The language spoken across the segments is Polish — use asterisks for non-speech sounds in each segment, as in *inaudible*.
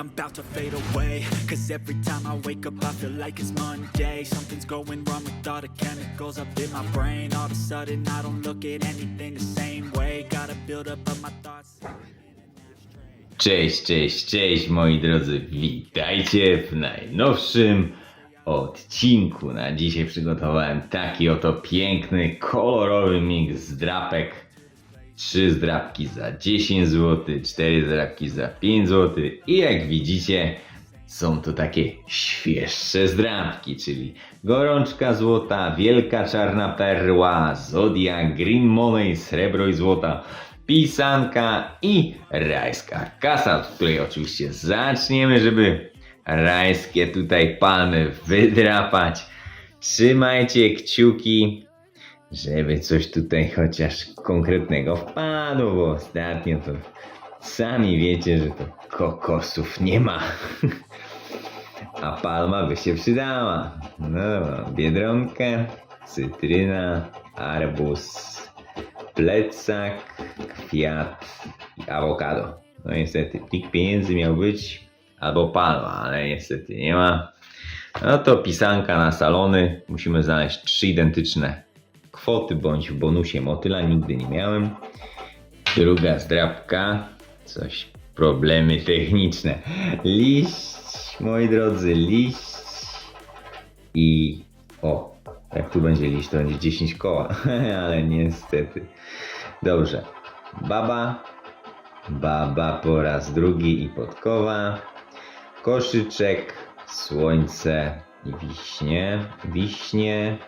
I'm about to fade away. Cause every time I wake up I feel like it's Monday. Something's going wrong with all the chemicals up in my brain. All of a sudden I don't look at anything the same way. Gotta build up of my thoughts. Cześć, cześć, cześć moi drodzy, witajcie w najnowszym odcinku. Na dzisiaj przygotowałem taki oto piękny, kolorowy miks zdrapek. 3 zdrapki za 10 zł, 4 zdrapki za 5 zł i jak widzicie są to takie świeższe zdrapki, czyli gorączka złota, wielka czarna perła, zodiak, green money, srebro i złota, pisanka i rajska kasa, od której oczywiście zaczniemy, żeby rajskie tutaj palmy wydrapać. Trzymajcie kciuki, żeby coś tutaj chociaż konkretnego wpadło, bo ostatnio to sami wiecie, że to kokosów nie ma. *laughs* A palma by się przydała. No, biedronka, cytryna, arbuz, plecak, kwiat i awokado. No niestety, plik pieniędzy miał być albo palma, ale niestety nie ma. No to pisanka na salony. Musimy znaleźć trzy identyczne kwoty, bądź w bonusie motyla. Nigdy nie miałem. Druga zdrabka. Coś, problemy techniczne. Liść, moi drodzy, liść. I o, jak tu będzie liść, to będzie 10 koła, *laughs* ale niestety. Dobrze. Baba, baba po raz drugi i podkowa. Koszyczek, słońce i wiśnie. Wiśnie,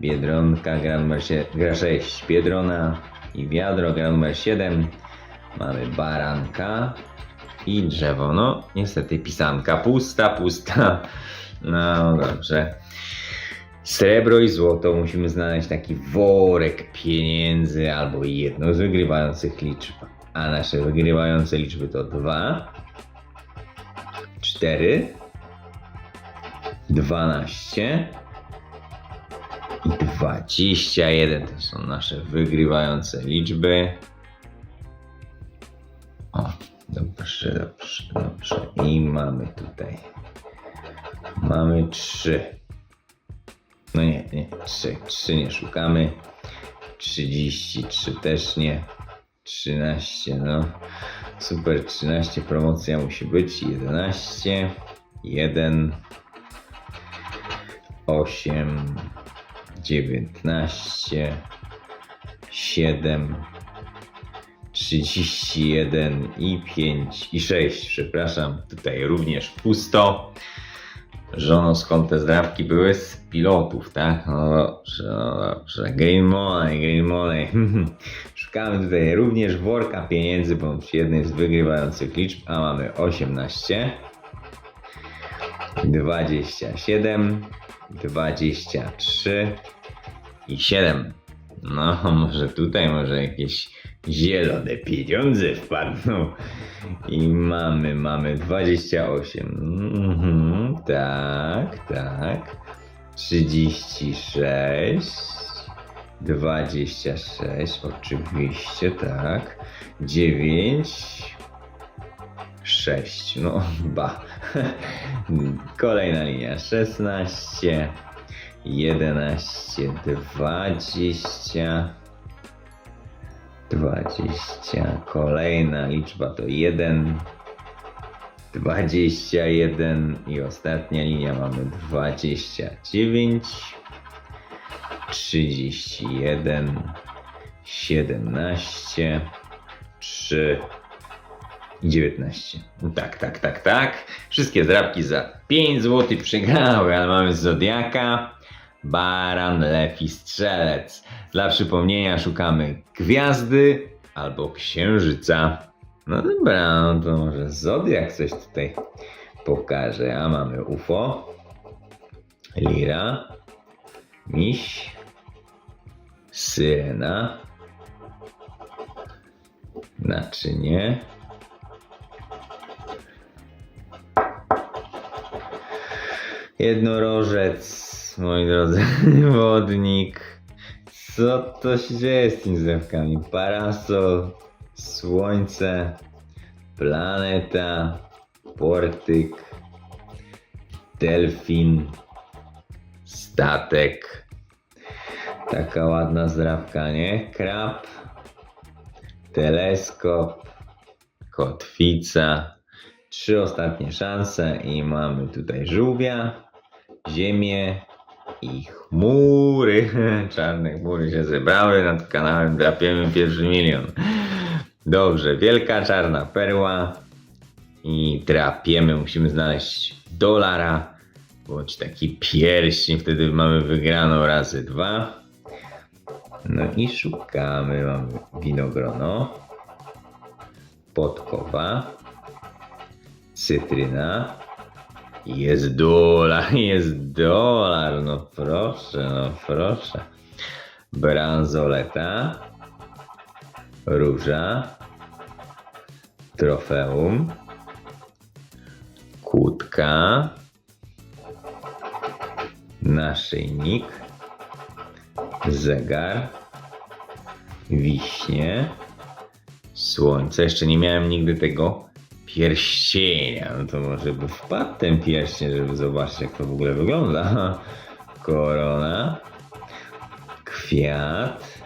biedronka, gra numer sie- gra 6, biedrona i wiadro, gra numer 7. Mamy baranka i drzewo. No, niestety pisanka pusta, pusta. No dobrze. Srebro i złoto musimy znaleźć taki worek pieniędzy albo jedno z wygrywających liczb. A nasze wygrywające liczby to 2, 4, 12 i 21. To są nasze wygrywające liczby. O, dobrze, dobrze, dobrze. I mamy tutaj. Mamy 3. No nie, nie, 3, 3 nie szukamy. 33 też nie. 13, no. Super, 13 promocja musi być. 11, 1, 8, 19, 7, 31 i 5 i 6. Przepraszam, tutaj również pusto. Żono, skąd te zdrawki były? Z pilotów, tak? No dobrze, no dobrze. Green Money, Green Money. *laughs* Szukamy tutaj również worka pieniędzy bądź jednej z wygrywających liczb, a mamy 18, 27, 23 i 7. No, może tutaj może jakieś zielone pieniądze wpadną. I mamy, mamy 28. Mhm, tak, tak. 36. 26, oczywiście, tak. 9. 6, no ba. *laughs* Kolejna linia 16, 11, 20, 20. Kolejna liczba to 1, 21 i ostatnia linia mamy 29, 31, 17, 3 i 19. No Tak, tak, tak, tak. Wszystkie zdrabki za 5 zł przegrały, ale mamy Zodiaka, Baran, Lew i Strzelec. Dla przypomnienia szukamy gwiazdy albo księżyca. No dobra, no to może Zodiak coś tutaj pokaże. A mamy UFO, Lira, Miś, Syrena, naczynie, Jednorożec, moi drodzy, *laughs* wodnik. Co to się dzieje z tymi zewkami? Parasol, słońce, planeta, portyk, delfin, statek. Taka ładna zdrawka, nie? Krab, teleskop, kotwica. Trzy ostatnie szanse i mamy tutaj żółwia, ziemię i chmury. *laughs* Czarne chmury się zebrały nad kanałem Drapiemy pierwszy milion. Dobrze, wielka czarna perła i drapiemy. Musimy znaleźć dolara bądź taki pierścień. Wtedy mamy wygraną razy dwa. No i szukamy. Mamy winogrono, podkowa, cytryna. Jest dolar, *laughs* jest dolar, no proszę, no proszę. Bransoleta, róża, trofeum, kłódka, naszyjnik, zegar, wiśnie, słońce. Jeszcze nie miałem nigdy tego pierścienia. No to może by wpadł ten pierścień, żeby zobaczyć jak to w ogóle wygląda. *laughs* Korona, kwiat,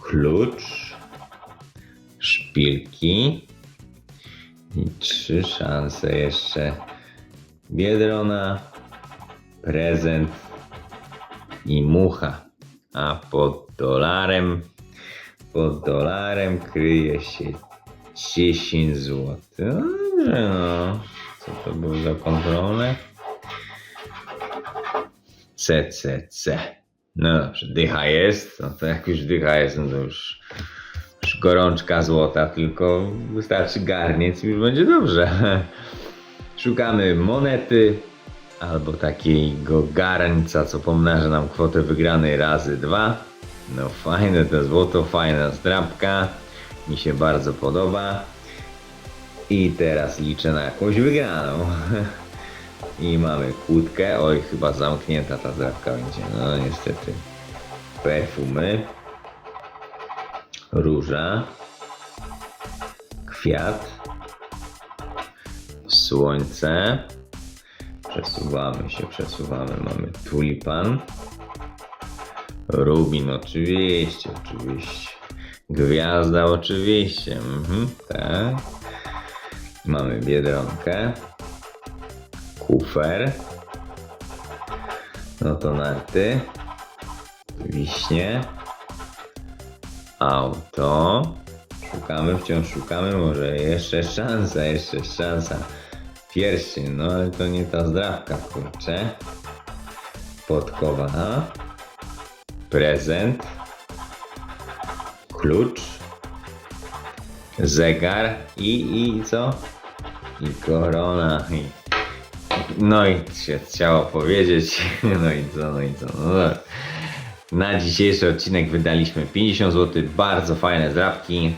klucz, szpilki i trzy szanse jeszcze. Biedrona, prezent i mucha. A pod dolarem, pod dolarem kryje się 10 zł. Dobrze, no. Co to był za kontrolę? CCC. No dobrze, dycha jest. No to jak już dycha jest, no to już, już gorączka złota, tylko wystarczy garniec i już będzie dobrze. Szukamy monety albo takiego garnca, co pomnaża nam kwotę wygranej razy dwa. No fajne to złoto, fajna zdrabka. Mi się bardzo podoba. I teraz liczę na jakąś wygraną. *laughs* I mamy kłódkę. Oj, chyba zamknięta ta zdrabka będzie. No niestety. Perfumy. Róża. Kwiat. Słońce. Przesuwamy się, przesuwamy. Mamy tulipan. Rubin, oczywiście, oczywiście. Gwiazda, oczywiście. Mhm, tak. Mamy biedronkę. Kufer. No to narty. Wiśnie. Auto. Szukamy, wciąż szukamy. Może jeszcze szansa, jeszcze szansa. Pierścień, no ale to nie ta zdrawka, kurczę. Podkowa. Prezent. Klucz. Zegar i, i co? I korona. I, no i się chciało powiedzieć. *laughs* No i co, no i co. No. Na dzisiejszy odcinek wydaliśmy 50 zł. Bardzo fajne zdrabki.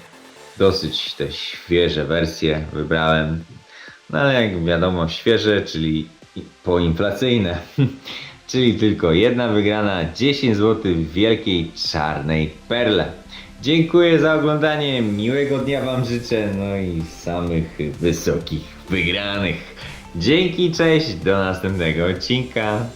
Dosyć te świeże wersje wybrałem. No ale jak wiadomo, świeże, czyli poinflacyjne. *laughs* czyli tylko jedna wygrana 10 zł w wielkiej czarnej perle. Dziękuję za oglądanie, miłego dnia Wam życzę, no i samych wysokich wygranych. Dzięki, cześć, do następnego odcinka.